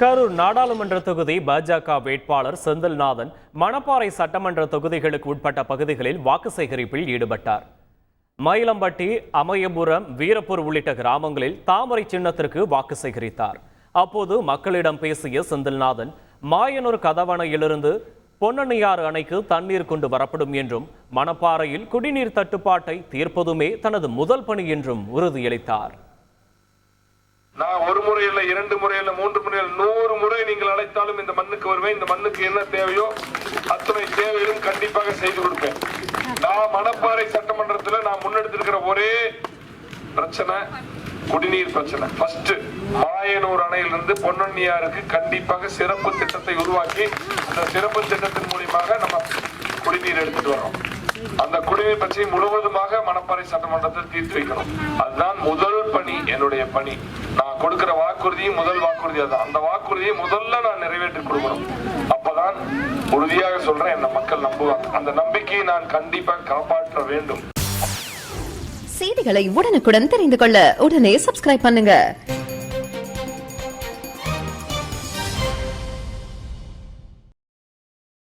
கரூர் நாடாளுமன்ற தொகுதி பாஜக வேட்பாளர் செந்தில்நாதன் மணப்பாறை சட்டமன்ற தொகுதிகளுக்கு உட்பட்ட பகுதிகளில் வாக்கு சேகரிப்பில் ஈடுபட்டார். மயிலம்பட்டி அமயபுரம் வீரப்பூர் உள்ளிட்ட கிராமங்களில் தாமரை சின்னத்திற்கு வாக்கு சேகரித்தார். அப்போது மக்களிடம் பேசிய செந்தில்நாதன் மாயனூர் கதவணையிலிருந்து பொன்னணியாறு அணைக்கு தண்ணீர் கொண்டு வரப்படும் என்றும் மணப்பாறையில் குடிநீர் தட்டுப்பாட்டை தீர்ப்பதுமே தனது முதல் பணி என்றும் உறுதியளித்தார். நான் ஒரு முறையில் இரண்டு முறையில் மூன்று முறையில் நூறு நீங்கள் அழைத்தாலும் இந்த மண்ணுக்கு வருவேன். இந்த மண்ணுக்கு என்ன தேவையோ அத்தனை தேவைகளும் கண்டிப்பாக செய்து கொடுப்பேன். நான் மணப்பாறை சட்டமன்றத்தில் நான் முன்னெடுத்திருக்கிற ஒரே பிரச்சனை குடிநீர் பிரச்சனை. ஃபர்ஸ்ட் மாயனூர் அணையிலிருந்து பொன்னண்ணியாருக்கு கண்டிப்பாக சிறப்பு திட்டத்தை உருவாக்கி அந்த சிறப்பு திட்டத்தின் மூலியமாக நம்ம குடிநீர் எடுத்துட்டு வரோம் அந்த குடிநீர் பற்றி முழுவதுமாக மணப்பாறை சட்டமன்றத்தில் தீர்த்து வைக்கணும். அதுதான் முதல் பணி என்னுடைய பணி. நான் கொடுக்கிற வாக்குறுதியும் முதல் வாக்குறுதி அதுதான். அந்த வாக்குறுதியை முதல்ல நான் நிறைவேற்றி கொடுக்கணும். அப்பதான் உறுதியாக சொல்றேன் என்ன மக்கள் நம்புவாங்க. அந்த நம்பிக்கையை நான் கண்டிப்பாக காப்பாற்ற வேண்டும். செய்திகளை உடனுக்குடன் தெரிந்து கொள்ள உடனே சப்ஸ்கிரைப் பண்ணுங்க.